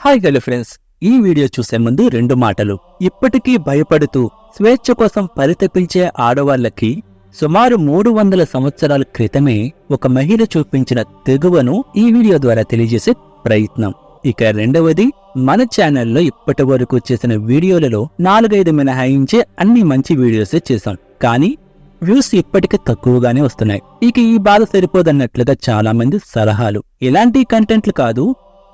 Hi hello friends ఈ video చూసే ముందు రెండు మాటలు. ఇప్పటికీ భయపడుతూ స్వేచ్ఛ కోసం పరితపించే ఆడవాళ్ళకి సుమారు మూడు వందల సంవత్సరాల క్రితమే ఒక మహిళ చూపించిన తెగువను ఈ వీడియో ద్వారా తెలియజేసే ప్రయత్నం. ఇక రెండవది మన ఛానల్లో ఇప్పటి వరకు చేసిన వీడియోలలో నాలుగైదు మినహాయించే అన్ని మంచి వీడియోసే చేశాం. కానీ వ్యూస్ ఇప్పటికీ తక్కువగానే వస్తున్నాయి. ఇక ఈ బాధ సరిపోదన్నట్లుగా చాలా మంది సలహాలు. ఇలాంటి కంటెంట్లు కాదు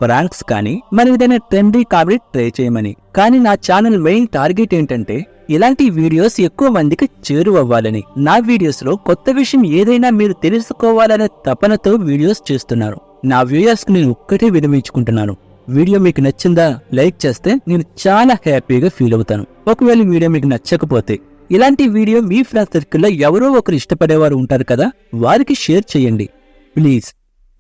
ప్రాంక్స్ కానీ మరి ఏదైనా ట్రెండీ కామెడీ ట్రై చేయమని. కానీ నా ఛానల్ మెయిన్ టార్గెట్ ఏంటంటే ఇలాంటి వీడియోస్ ఎక్కువ మందికి చేరువవ్వాలని నా వీడియోస్లో కొత్త విషయం ఏదైనా మీరు తెలుసుకోవాలనే తపనతో వీడియోస్ చేస్తున్నారు. నా వ్యూయర్స్ నేను ఒక్కటే విరమించుకుంటున్నాను. వీడియో మీకు నచ్చిందా లైక్ చేస్తే నేను చాలా హ్యాపీగా ఫీల్ అవుతాను. ఒకవేళ వీడియో మీకు నచ్చకపోతే ఇలాంటి వీడియో మీ ఫ్రెండ్స్ సర్కిల్లో ఎవరో ఒకరు ఇష్టపడేవారు ఉంటారు కదా వారికి షేర్ చేయండి. ప్లీజ్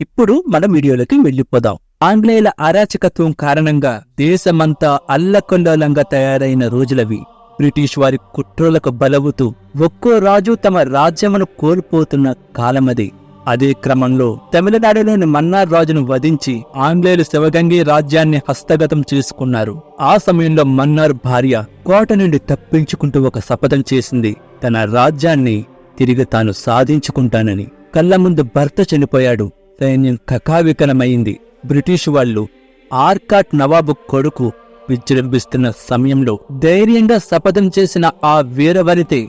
ఇప్పుడు మనం వీడియోలోకి వెళ్ళిపోదాం. ఆంగ్లేయుల అరాచకత్వం కారణంగా దేశమంతా అల్లకొల్లోలంగా తయారైన రోజులవి. బ్రిటిష్ వారి కుట్రలకు బలవుతూ ఒక్కో రాజు తమ రాజ్యమును కోల్పోతున్న కాలమది. అదే క్రమంలో తమిళనాడులోని మన్నార్ రాజును వధించి ఆంగ్లేయులు శివగంగి రాజ్యాన్ని హస్తగతం చేసుకున్నారు. ఆ సమయంలో మన్నార్ భార్య కోట నుండి తప్పించుకుంటూ ఒక శపథం చేసింది. తన రాజ్యాన్ని తిరిగి తాను సాధించుకుంటానని. కళ్ళ ముందు భర్త చనిపోయాడు. సైన్యం కకావికలమైంది. బ్రిటిష్ వాళ్ళు ఆర్కాట్ నవాబు కొడుకు విజృంభిస్తున్న సమయంలో ధైర్యంగా శపథం చేసిన ఆ వీరవనితే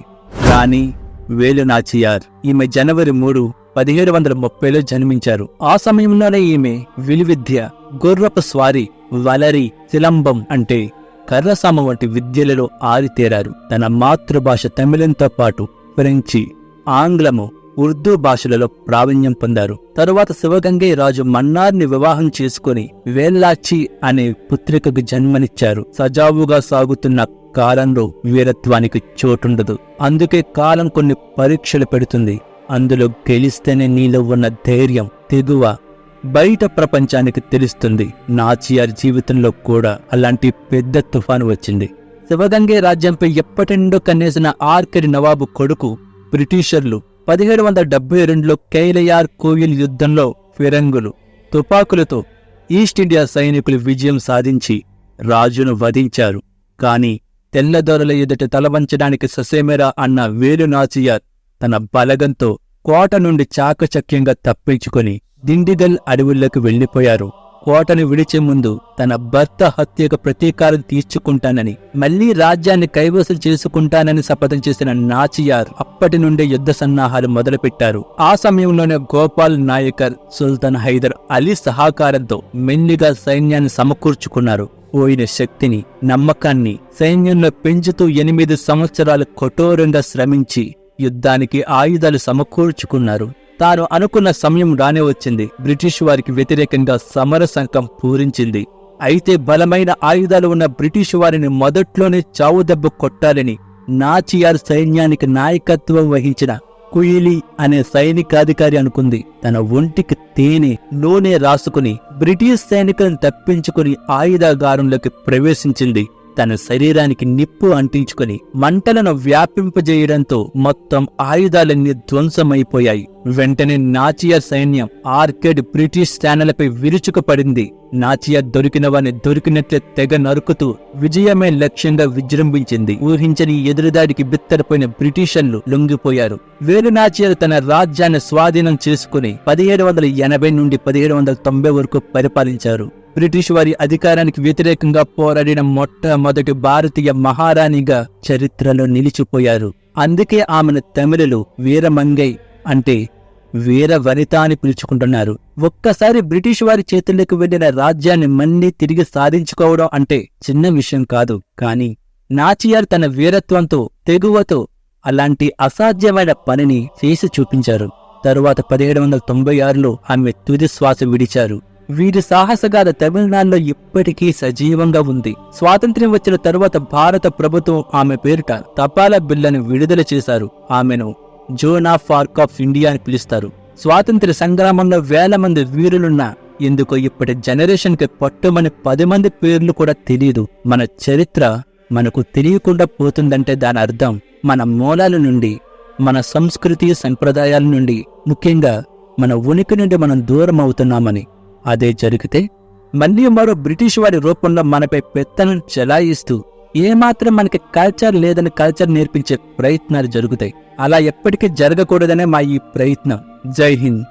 రాణి వేలు నాచియార్. ఈమె జనవరి మూడు పదిహేడు వందల ముప్పైలో జన్మించారు. ఆ సమయంలోనే ఈమె విలువిద్య గుర్రపు స్వారి వలరి శిలంబం అంటే కర్రసామ వంటి విద్యలలో ఆరితేరారు. తన మాతృభాష తమిళంతో పాటు ఫ్రెంచి ఆంగ్లము ఉర్దూ భాషలలో ప్రావీణ్యం పొందారు. తరువాత శివగంగై రాజు మన్నార్ని వివాహం చేసుకుని వేల్లాచి అనే పుత్రికకు జన్మనిచ్చారు. సజావుగా సాగుతున్న కాలంలో వీరత్వానికి చోటుండదు. అందుకే కాలం కొన్ని పరీక్షలు పెడుతుంది. అందులో గెలిస్తేనే నీలో ఉన్న ధైర్యం తెగువ బయట ప్రపంచానికి తెలుస్తుంది. నాచియార్ జీవితంలో కూడా అలాంటి పెద్ద తుఫాను వచ్చింది. శివగంగే రాజ్యంపై ఎప్పటిండో కన్నేసిన ఆర్కడి నవాబు కొడుకు బ్రిటిషర్లు పదిహేడు వందల డెబ్బై రెండులో కైలయార్ కోయిల్ యుద్ధంలో ఫిరంగులు తుపాకులతో ఈస్ట్ ఇండియా సైనికులు విజయం సాధించి రాజును వధించారు. కాని తెల్లదొరల ఎదుట తలవంచడానికి ససేమెరా అన్న వేలు నాచియార్ తన బలగంతో కోట నుండి చాకచక్యంగా తప్పించుకొని దిండిగల్ అడవుల్లోకి వెళ్ళిపోయారు కోటను విడిచే ముందు తన భర్త హత్యకు ప్రతీకారం తీర్చుకుంటానని మళ్ళీ రాజ్యాన్ని కైవసం చేసుకుంటానని శపథం చేసిన నాచియార్ అప్పటి నుండే యుద్ధ సన్నాహాలు మొదలుపెట్టారు. ఆ సమయంలోనే గోపాల్ నాయకర్ సుల్తాన్ హైదర్ అలీ సహకారంతో మెల్లిగా సైన్యాన్ని సమకూర్చుకున్నారు. పోయిన శక్తిని నమ్మకాన్ని సైన్యంలో పెంచుతూ ఎనిమిది సంవత్సరాలు కఠోరంగా శ్రమించి యుద్ధానికి ఆయుధాలు సమకూర్చుకున్నారు. తాను అనుకున్న సమయం రానే వచ్చింది. బ్రిటిష్ వారికి వ్యతిరేకంగా సమర సంఘం పూరించింది. అయితే బలమైన ఆయుధాలు ఉన్న బ్రిటిష్ వారిని మొదట్లోనే చావు దెబ్బ కొట్టాలని నాచియార్ సైన్యానికి నాయకత్వం వహించిన కుయిలి అనే సైనికాధికారి అనుకుంది. తన ఒంటికి తేనె నూనె రాసుకుని బ్రిటిష్ సైనికులను తప్పించుకుని ఆయుధాగారంలోకి ప్రవేశించింది. తన శరీరానికి నిప్పు అంటించుకుని మంటలను వ్యాపింపజేయడంతో మొత్తం ఆయుధాలన్నీ ధ్వంసమైపోయాయి. వెంటనే నాచియా సైన్యం ఆర్కేడ్ బ్రిటిష్ సేనలపై విరుచుకుపడింది. నాచియా దొరికిన వారిని దొరికినట్లే తెగ నరుకుతూ విజయమే లక్ష్యంగా విజృంభించింది. ఊహించని ఎదురుదాడికి బిత్తరపోయిన బ్రిటిషర్లు లొంగిపోయారు. వేలు నాచియార్ తన రాజ్యాన్ని స్వాధీనం చేసుకుని పదిహేడు వందల ఎనభై నుండి పదిహేడు వందల తొంభై వరకు పరిపాలించారు. బ్రిటిష్ వారి అధికారానికి వ్యతిరేకంగా పోరాడిన మొట్టమొదటి భారతీయ మహారాణిగా చరిత్రలో నిలిచిపోయారు. అందుకే ఆమెను తమిళులు వీరమంగై అంటే వీర వనిత అని పిలుచుకుంటున్నారు. ఒక్కసారి బ్రిటిష్ వారి చేతుల్లోకి వెళ్ళిన రాజ్యాన్ని మన్ని తిరిగి సాధించుకోవడం అంటే చిన్న విషయం కాదు. కానీ నాచియార్ తన వీరత్వంతో తెగువతో అలాంటి అసాధ్యమైన పనిని చేసి చూపించారు. తరువాత పదిహేడు వందల తొంభై ఆరులో ఆమె తుది శ్వాస విడిచారు. వీరి సాహసగాథ తమిళనాడులో ఇప్పటికీ సజీవంగా ఉంది. స్వాతంత్ర్యం వచ్చిన తరువాత భారత ప్రభుత్వం ఆమె పేరిట తపాలా బిల్లను విడుదల చేశారు. ఆమెను Joan of Arc of India అని పిలుస్తారు. స్వాతంత్ర సంగ్రామంలో వేల మంది వీరులున్న ఎందుకో ఇప్పటి జనరేషన్కి పట్టుమని పది మంది పేర్లు కూడా తెలియదు మన చరిత్ర మనకు తెలియకుండా పోతుందంటే దాని అర్థం మన మూలాల నుండి మన సంస్కృతి సంప్రదాయాల నుండి. ముఖ్యంగా మన ఉనికి నుండి మనం దూరం అవుతున్నామని అదే జరిగితే మళ్ళీ మరో బ్రిటిష్ వారి రూపంలో మనపై పెత్తను చెలాయిస్తూ ఏమాత్రం మనకి కల్చర్ లేదని కల్చర్ నేర్పించే ప్రయత్నాలు జరుగుతాయి. అలా ఎప్పటికీ జరగకూడదనే మా ఈ ప్రయత్నం. జై హింద్.